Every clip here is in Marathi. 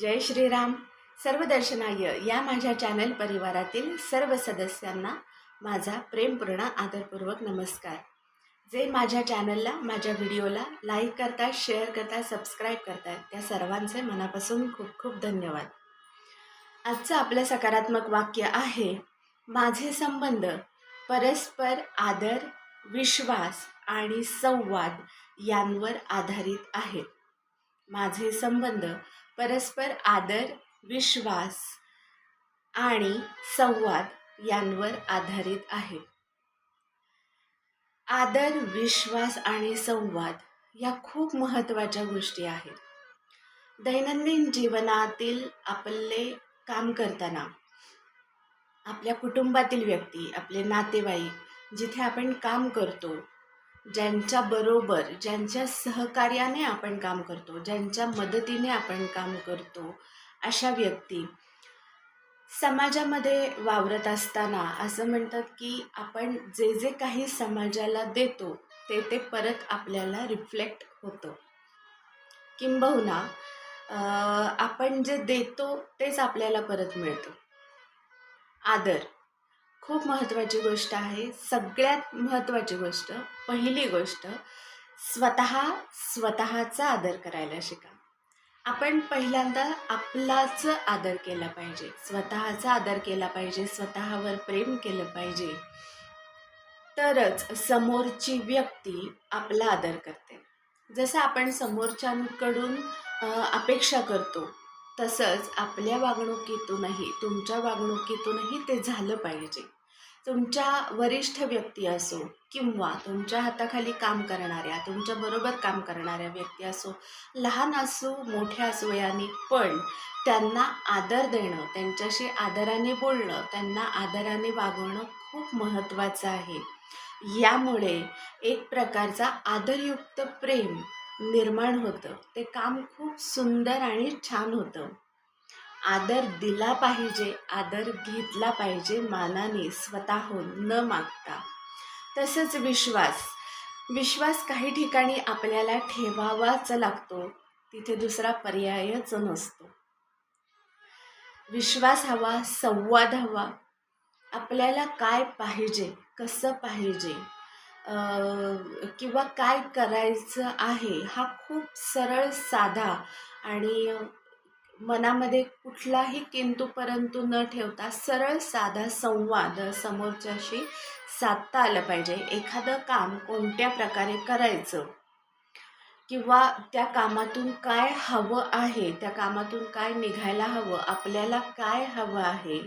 जय श्रीराम. सर्वदर्शनाय या माझ्या चॅनल परिवारातील सर्व सदस्यांना माझा प्रेमपूर्ण आदरपूर्वक नमस्कार. जे माझ्या चॅनलला माझ्या व्हिडिओला लाईक करतात शेअर करतात सबस्क्राईब करतात त्या सर्वांचे मनापासून खूप खूप धन्यवाद. आजचं आपलं सकारात्मक वाक्य आहे माझे संबंध परस्पर आदर विश्वास आणि संवाद यांवर आधारित आहेत. माझे संबंध परस्पर आदर विश्वास आणि संवाद यांवर आधारित आहेत आदर विश्वास आणि संवाद या खूप महत्त्वाच्या गोष्टी आहेत. दैनंदिन जीवनातील आपले काम करताना आपल्या कुटुंबातील व्यक्ती आपले नातेवाईक जिथे आपण काम करतो ज्यांच्या बरोबर ज्यांच्या सहकार्याने आपण काम करतो ज्यांच्या मदतीने आपण काम करतो अशा व्यक्ती. समाजामध्ये वावरत असताना असं म्हणतात की आपण जे जे काही समाजाला देतो ते ते परत आपल्याला रिफ्लेक्ट होतं. किंबहुना आपण जे देतो तेच आपल्याला परत मिळतं. आदर. खूप महत्त्वाची गोष्ट आहे. सगळ्यात महत्त्वाची गोष्ट पहिली गोष्ट स्वतः स्वतःचा आदर करायला शिका. आपण पहिल्यांदा आपलाच आदर केला पाहिजे. स्वतःचा आदर केला पाहिजे. स्वतःवर प्रेम केलं पाहिजे. तरच समोरची व्यक्ती आपला आदर करते. जसं आपण समोरच्यांकडून अपेक्षा करतो तसंच आपल्या वागणुकीतूनही तुमच्या वागणुकीतूनही ते झालं पाहिजे. तुमच्या वरिष्ठ व्यक्ती असो किंवा तुमच्या हाताखाली काम करणाऱ्या तुमच्याबरोबर काम करणाऱ्या व्यक्ती असो लहान असो मोठ्या असो याने पण त्यांना आदर देणं त्यांच्याशी आदराने बोलणं त्यांना आदराने वागवणं खूप महत्त्वाचं आहे. यामुळे एक प्रकारचा आदरयुक्त प्रेम निर्माण होतं. ते काम खूप सुंदर आणि छान होतं. आदर दिला पाहिजे आदर घेतला पाहिजे मानाने स्वतःहून न मागता. तसंच विश्वास. विश्वास काही ठिकाणी आपल्याला ठेवावाच लागतो तिथे दुसरा पर्यायच नसतो. विश्वास हवा संवाद हवा. आपल्याला काय पाहिजे कसं पाहिजे किंवा काय करायचं आहे हा खूप सरळ साधा आणि मनामध्ये कुठलाही किंतू परंतु न ठेवता सरळ साधा संवाद समोरच्याशी साधता आलं पाहिजे. एखादं काम कोणत्या प्रकारे करायचं? किंवा त्या कामातून काय हवं आहे? त्या कामातून काय निघायला हवं? आपल्याला काय हवं आहे?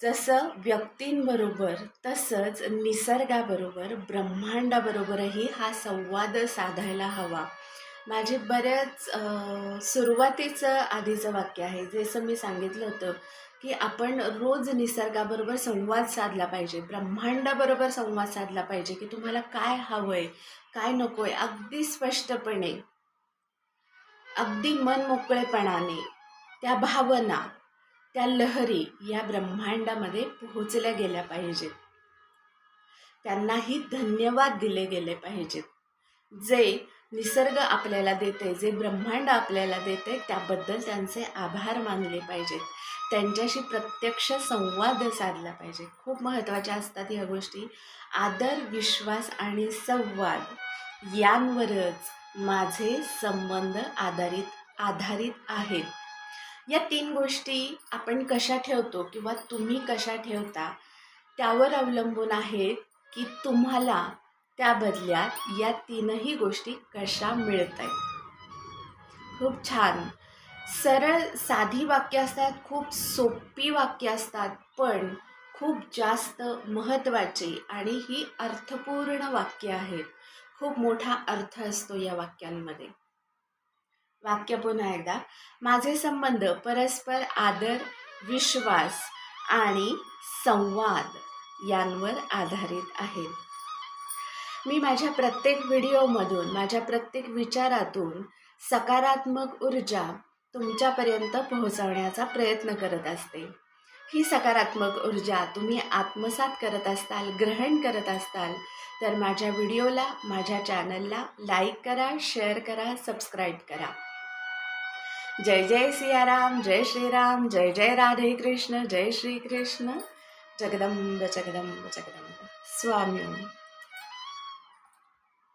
जसं व्यक्तींबरोबर तसंच निसर्गाबरोबर ब्रह्मांडाबरोबरही हा संवाद साधायला हवा. माझे बऱ्याच सुरुवातीचं आधीचं वाक्य आहे जसं मी सांगितलं होतं की आपण रोज निसर्गाबरोबर संवाद साधला पाहिजे ब्रह्मांडाबरोबर संवाद साधला पाहिजे की तुम्हाला काय हवं आहे काय नको आहे अगदी स्पष्टपणे अगदी मन मोकळेपणाने त्या भावना त्या लहरी या ब्रह्मांडामध्ये पोहोचल्या गेल्या पाहिजेत. त्यांनाही धन्यवाद दिले गेले पाहिजेत. जे निसर्ग आपल्याला देते जे ब्रह्मांड आपल्याला देते त्याबद्दल त्यांचे आभार मानले पाहिजेत. त्यांच्याशी प्रत्यक्ष संवाद साधला पाहिजे. खूप महत्त्वाच्या असतात ह्या गोष्टी. आदर विश्वास आणि संवाद यांवरच माझे संबंध आधारित आधारित आहेत. या तीन गोष्टी आपण कशा ठेवतो किंवा तुम्ही कशा ठेवता त्यावर अवलंबून आहेत की तुम्हाला त्या बदल्यात या तीनही गोष्टी कशा मिळत आहेत खूप छान. सरळ साधी वाक्य असतात खूप सोपी वाक्य असतात पण खूप जास्त महत्त्वाची आणि ही अर्थपूर्ण वाक्य आहेत. खूप मोठा अर्थ असतो या वाक्यांमध्ये. वाक्य पुन्हा एकदा. माझे संबंध परस्पर आदर विश्वास आणि संवाद यांवर आधारित आहेत. मी माझ्या प्रत्येक व्हिडिओमधून माझ्या प्रत्येक विचारातून सकारात्मक ऊर्जा तुमच्यापर्यंत पोहोचवण्याचा प्रयत्न करत असते. ही सकारात्मक ऊर्जा तुम्ही आत्मसात करत असताल ग्रहण करत असताल तर माझ्या व्हिडिओला माझ्या चॅनलला लाईक करा शेअर करा सबस्क्राईब करा. जय जय सियाराम जय श्रीराम जय जय राधे कृष्ण जय श्री कृष्ण. जगदंब जगदंब जगदंब. स्वामी.